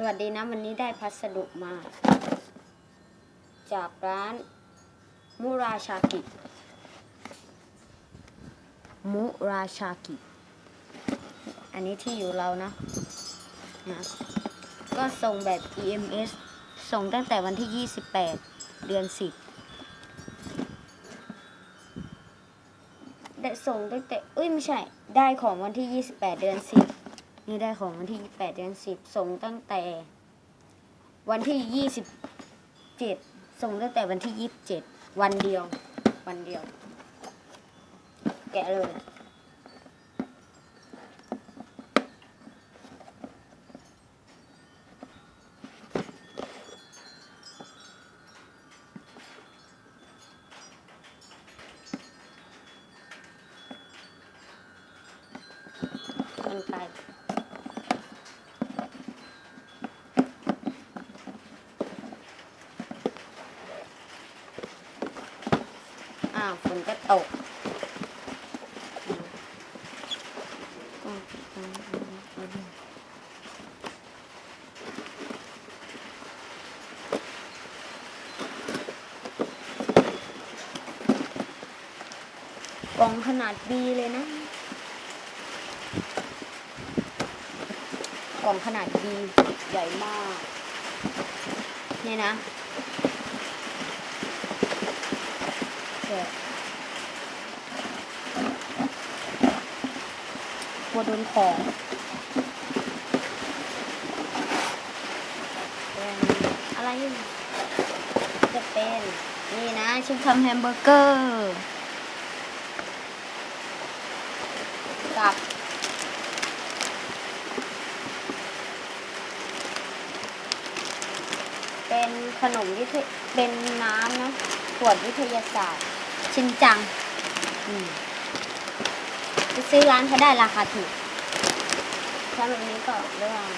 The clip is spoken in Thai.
สวัสดีนะวันนี้ได้พัสดุมา จากร้านมุราชากิมุราชากิ อันนี้ที่อยู่เรานะนะก็ส่งแบบ EMS ส่งตั้งแต่วันที่ 28 เดือน 10 ได้ส่งตั้งแต่เอ้ยไม่ใช่ ได้ของวันที่ 28 เดือน 10 นี่ได้ของวันที่28เดือน10 ส่งตั้งแต่ วันที่ 27 ส่งตั้งแต่วันที่ 27 วันเดียว วันเดียว แกะเลยมันไปอ้าว ฝนก็ตกกล่องขนาดดีเลยนะ กล่องขนาดดีใหญ่มาก นี่นะเดี๋ยว กลัวโดนของอะไรจะเป็น นี่นะชิมทำแฮมเบอร์เกอร์กับเป็นขนมวิทยเป็นน้ำนะขวดวิทยาศาสตร์ ชินจังอืมไปซื้อร้านเขาได้ราคาถูกถ้าแบบนี้ก็ระหว่าง